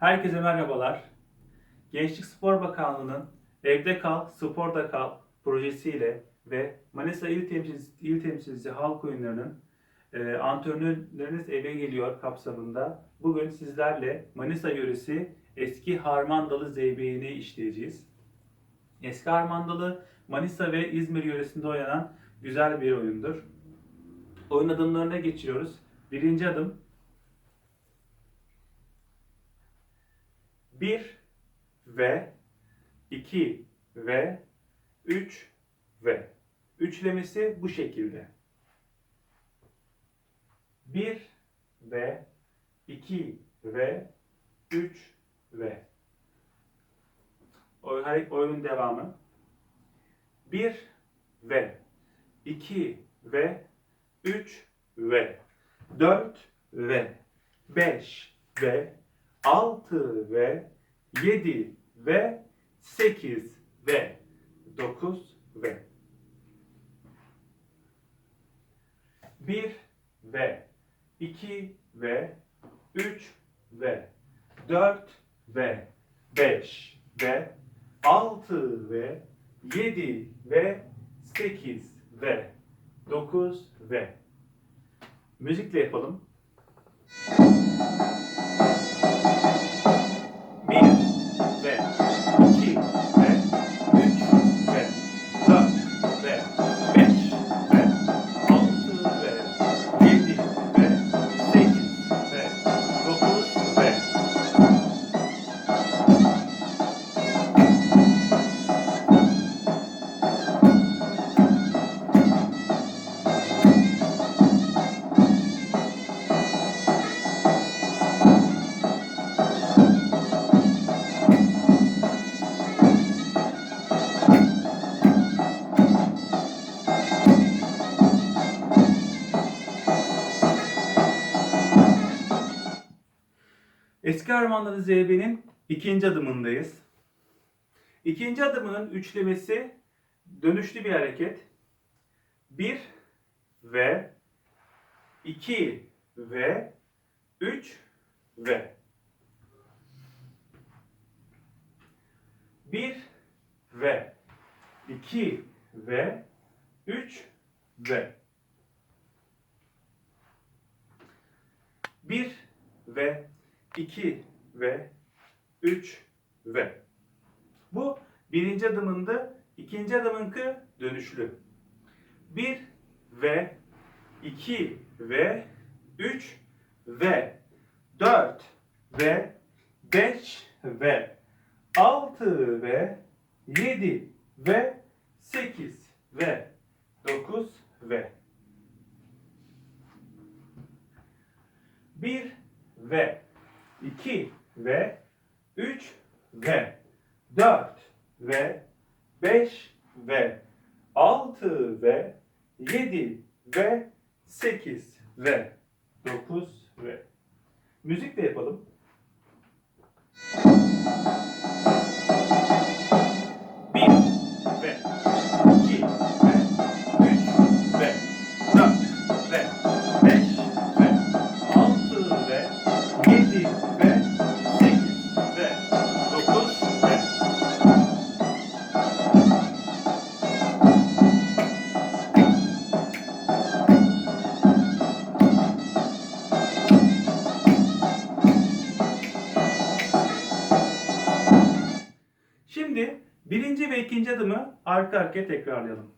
Herkese merhabalar. Gençlik Spor Bakanlığı'nın Evde Kal, Sporda Kal projesiyle ve Manisa İl Temsilcisi, İl Temsilcisi Halk Oyunları'nın e, antrenörleriniz eve geliyor kapsamında bugün sizlerle Manisa yöresi eski Harmandalı Zeybeğini işleyeceğiz. Eski Harmandalı Manisa ve İzmir yöresinde oynanan güzel bir oyundur. Oyun adımlarına geçiyoruz. Birinci adım 1 ve 2 ve 3 ve üçlemesi bu şekilde. 1 ve 2 ve 3 ve Oy- oyunun devamı. 1 ve 2 ve 3 ve 4 ve 5 ve 6 ve 7 ve 8 ve 9 ve 1 ve 2 ve 3 ve 4 ve 5 ve 6 ve 7 ve 8 ve 9 ve Müzikle yapalım. 1 Eski Armandalı ZB'nin ikinci adımındayız. İkinci adımının üçlemesi dönüşlü bir hareket. 1 ve 2 ve 3 ve 1 ve 2 ve 3 ve 1 ve 2 ve 3 ve. Bu birinci adımında, ikinci adımınkı dönüşlü. 1 ve 2 ve 3 ve 4 ve 5 ve 6 ve 7 ve 8 ve 9 ve 1 ve 2 ve 3 ve 4 ve 5 ve 6 ve 7 ve 8 ve 9 ve Müzik de yapalım. Ve ikinci adımı arka arkaya tekrarlayalım.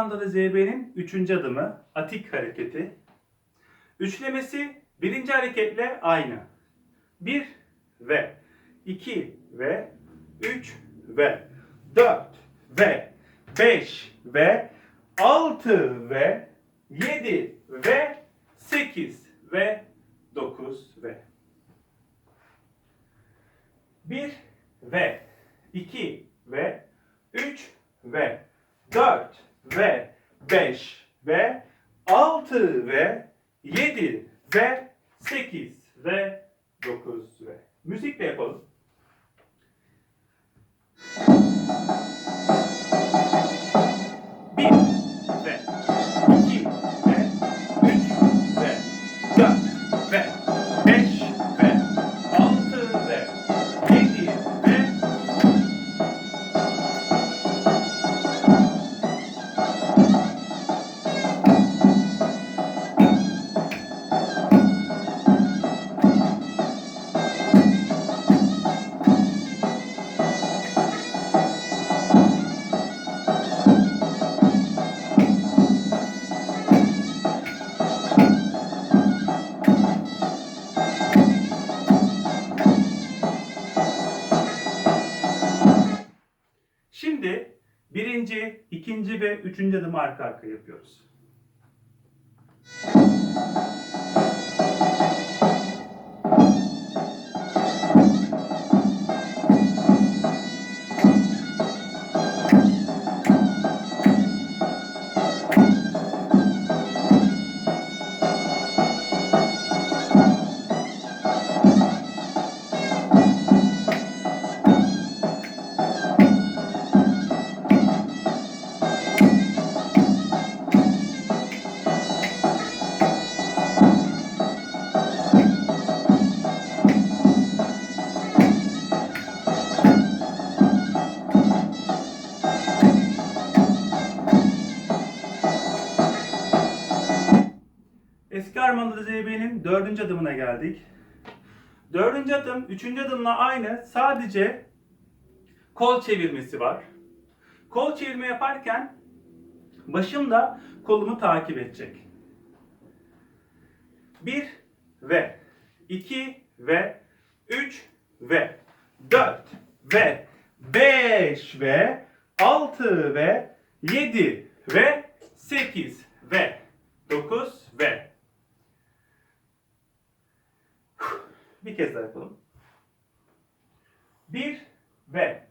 Eski Armandalı ZB'nin üçüncü adımı atik hareketi. Üçlemesi birinci hareketle aynı. 1 ve 2 ve 3 ve 4 ve 5 ve 6 ve 7 ve 8 ve 9 ve 1 ve 2 ve 3 ve 4 ve 5 ve 6 ve 7 ve 8 ve 9 ve müzikle yapalım. Bir Şimdi birinci, ikinci ve üçüncü adımı arka arkaya yapıyoruz. Eski Armanlı ZB'nin dördüncü adımına geldik. Dördüncü adım, üçüncü adımla aynı. Sadece kol çevirmesi var. Kol çevirme yaparken başım da kolumu takip edecek. Bir ve iki ve üç ve dört ve beş ve altı ve yedi ve sekiz ve dokuz ve Bir kez daha yapalım. 1 ve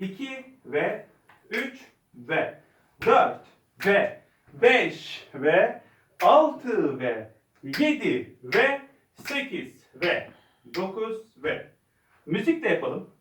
2 ve 3 ve 4 ve 5 ve 6 ve 7 ve 8 ve 9 ve müzik de yapalım.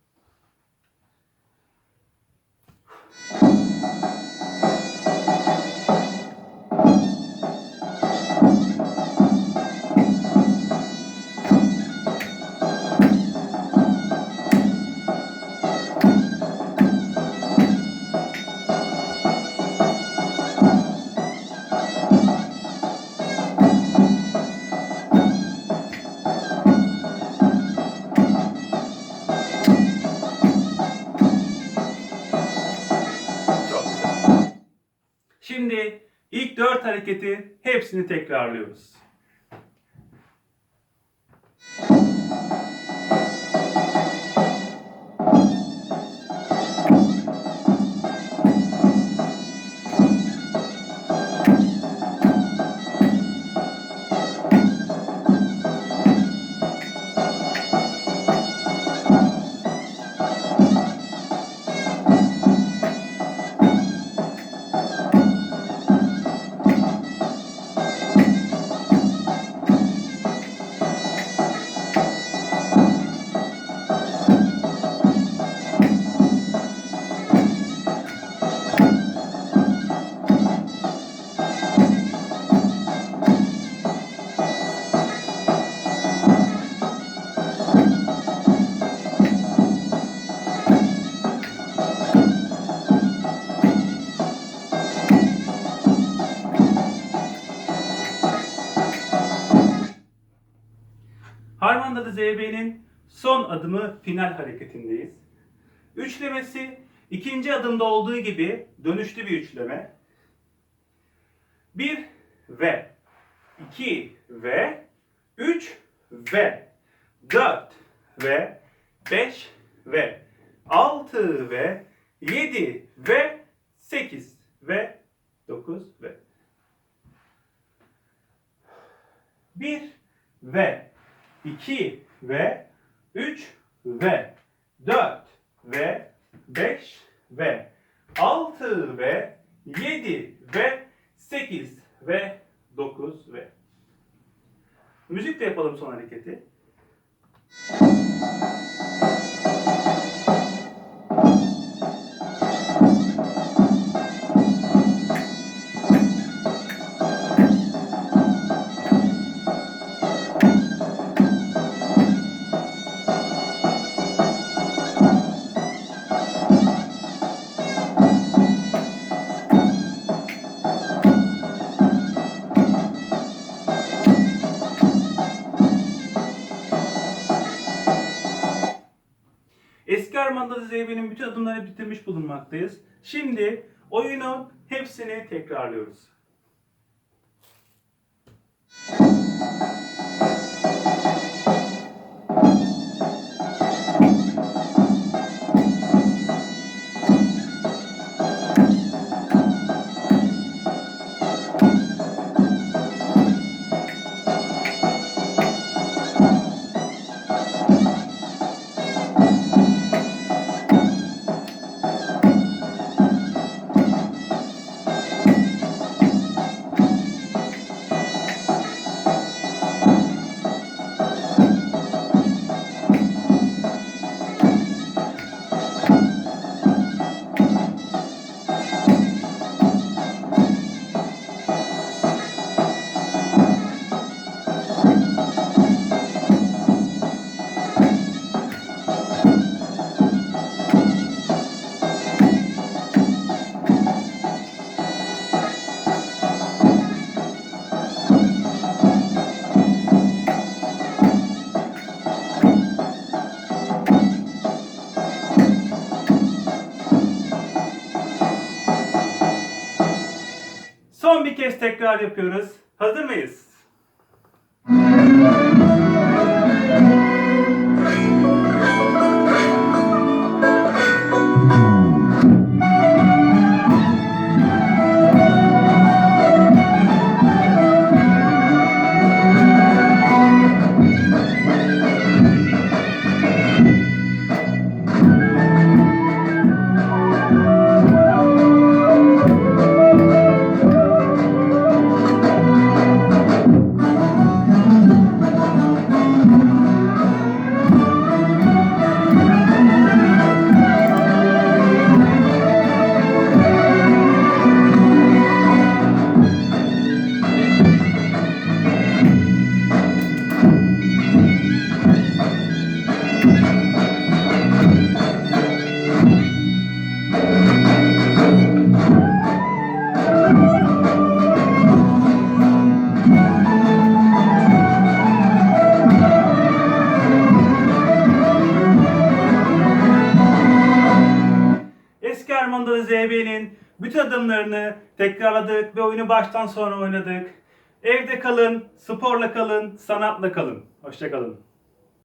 Hareketi hepsini tekrarlıyoruz. Final hareketindeyiz. Üçlemesi ikinci adımda olduğu gibi dönüşlü bir üçleme. 1 ve 2 ve 3 ve 4 ve 5 ve 6 ve 7 ve 8 ve 9 ve 1 ve 2 ve 3 ve 4 ve 5 ve 6 ve 7 ve 8 ve 9 ve Müzikle yapalım son hareketi. Zeybe'nin bütün adımlarını bitirmiş bulunmaktayız. Şimdi oyunun hepsini tekrarlıyoruz. Tekrar yapıyoruz. Hazır mıyız? Tekrarladık ve oyunu baştan sona oynadık. Evde kalın, sporla kalın, sanatla kalın. Hoşçakalın.